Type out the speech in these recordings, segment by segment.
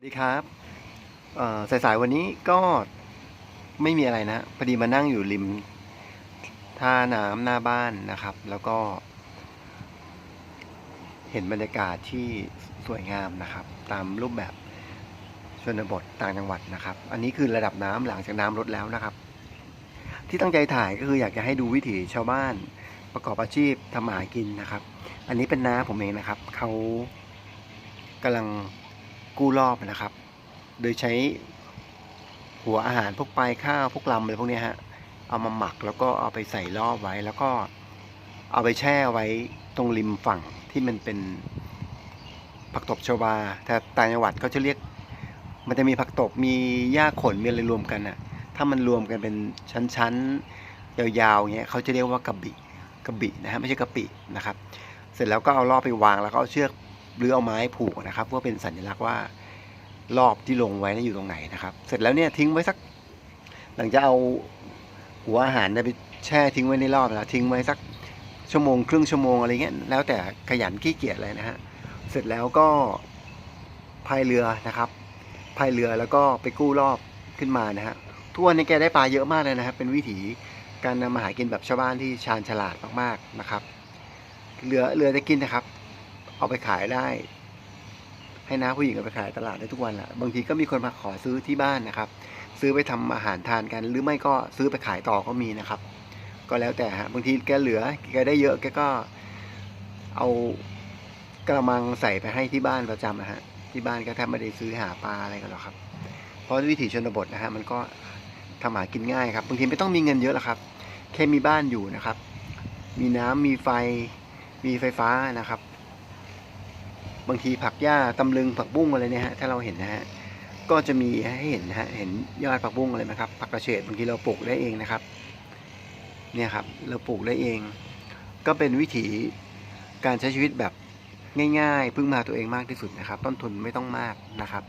สวัสดีครับเอ่อสายๆวันนี้ก็ไม่มีอะไรนะพอดีมานั่งอยู่ริมท่าน้ำหน้าบ้านนะครับ แล้วก็ เห็นบรรยากาศที่สวยงามนะครับ ตามรูปแบบชนบทต่างจังหวัดนะครับ อันนี้คือระดับน้ำหลังจากน้ำลดแล้วนะครับ ที่ตั้งใจถ่ายก็คืออยากจะให้ดูวิถีชาวบ้านประกอบอาชีพทำมาหากินนะครับ อันนี้เป็นน้าผมเองนะครับเขากำลัง กู้รอบนะครับ โดยใช้หัวอาหารพวกปลายข้าวพวกลำอะไรพวกนี้ฮะ เอามาหมักแล้วก็เอาไปใส่รอบไว้ แล้วก็เอาไปแช่ไว้ตรงริมฝั่งที่มันเป็นผักตบชวาแต่ต่างจังหวัดเขาจะเรียก มันจะมีผักตบมีหญ้าขนมีอะไรรวมกันน่ะถ้ามันรวมกันเป็นชั้นๆ ยาวๆเงี้ยเขาจะเรียกว่ากะบี่กะบี่นะฮะไม่ใช่กะปินะครับ เสร็จแล้วก็เอารอบไปวางแล้วก็เอาเชือก หรือเอาไม้ผูกนะครับเพื่อเป็นสัญลักษณ์ว่ารอบที่ลงไว้นะอยู่ตรงไหนนะครับ เสร็จแล้วเนี่ยทิ้งไว้สัก หลังจากเอาหัวอาหารไปแช่ทิ้งไว้ในรอบแล้วทิ้งไว้สักชั่วโมงครึ่งชั่วโมงอะไรเงี้ยแล้วแต่ขยันขี้เกียจเลยนะฮะเสร็จแล้วก็พายเรือนะครับพายเรือแล้วก็ไปกู้รอบขึ้นมานะฮะทุกวันนี้แกได้ปลาเยอะมากเลยนะครับ เป็นวิถีการนำมาหากินแบบชาวบ้านที่ชาญฉลาดมากๆนะครับเรือเรือจะกินนะครับ เอาไปขายได้ ให้น้าผู้หญิงเอาไปขายตลาดได้ทุกวันแหละบางทีก็มีคนมาขอซื้อที่บ้านนะครับ ซื้อไปทำอาหารทานกัน หรือไม่ก็ซื้อไปขายต่อก็มีนะครับ ก็แล้วแต่ฮะบางทีแกเหลือแกได้เยอะแกก็เอากระมังใส่ไปให้ที่บ้านประจำนะฮะที่บ้านก็แทบไม่ได้ซื้อหาปลาอะไรกันหรอกครับ เพราะวิถีชนบทนะฮะมันก็ทำหากินง่ายครับบางทีไม่ต้องมีเงินเยอะหรอกครับ แค่มีบ้านอยู่นะครับ มีน้ำมีไฟมีไฟฟ้านะครับ บางทีผักหญ้าตำลึงผักบุ้งอะไรเนี่ยฮะถ้าเราเห็นนะฮะก็จะมีให้เห็นนะฮะเห็นยอดผักบุ้งอะไรไหมครับผักกระเฉดบางทีเราปลูกได้เองนะครับเนี่ยครับเราปลูกได้เอง ก็เป็นวิถีการใช้ชีวิตแบบง่ายๆพึ่งพาตัวเองมากที่สุดนะครับ ต้นทุนไม่ต้องมากนะครับ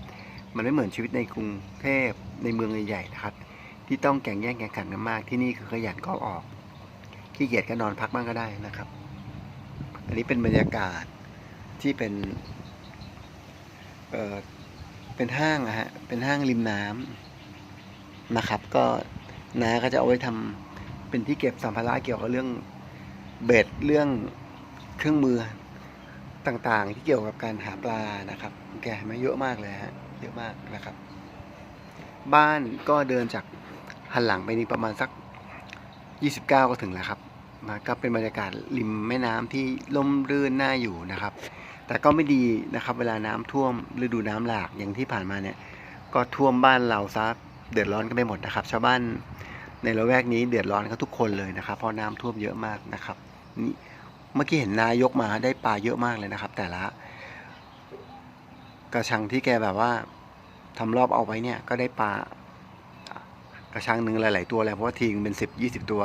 มันไม่เหมือนชีวิตในกรุงเทพในเมืองใหญ่ๆนะครับ ที่ต้องแข่งแย่งแข่งขันกันมากที่นี่คือขยันก็ออกขี้เกียจก็นอนพักบ้างก็ได้นะครับ อันนี้เป็นบรรยากาศ ที่เป็นเอ่อเป็นห้างอะฮะ เป็นห้างริมน้ำนะครับ ก็น้าก็จะเอาไว้ทำเป็นที่เก็บสัมภาระเกี่ยวกับเรื่องเบ็ดเรื่องเครื่องมือต่างๆ ที่เกี่ยวกับการหาปลานะครับ แกเห็นไหมาเยอะมากเลยฮะ เยอะมากนะครับ บ้านก็เดินจากหันหลังไปนี่ประมาณสัก 29 ก็ถึงแล้วครับมาก็เป็นบรรยากาศริมแม่น้ำที่ล่มรื่นน่าอยู่นะครับ แต่ก็ไม่ดีนะครับ เวลาน้ำท่วมฤดูน้ำหลากอย่างที่ผ่านมาเนี่ย ก็ท่วมบ้านเราซะเดือดร้อนกันไปหมดนะครับ ชาวบ้านในละแวกนี้เดือดร้อนกันทุกคนเลยนะครับ เพราะน้ำท่วมเยอะมากนะครับนี่เมื่อกี้เห็นนายกมาได้ปลาเยอะมากเลยนะครับ แต่ละกระชังที่แกแบบว่าทำรอบเอาไว้เนี่ยก็ได้ปลากระชังหนึ่งหลาย ๆ ตัวเลยเพราะว่าทีงเป็นสิบยี่สิบตัว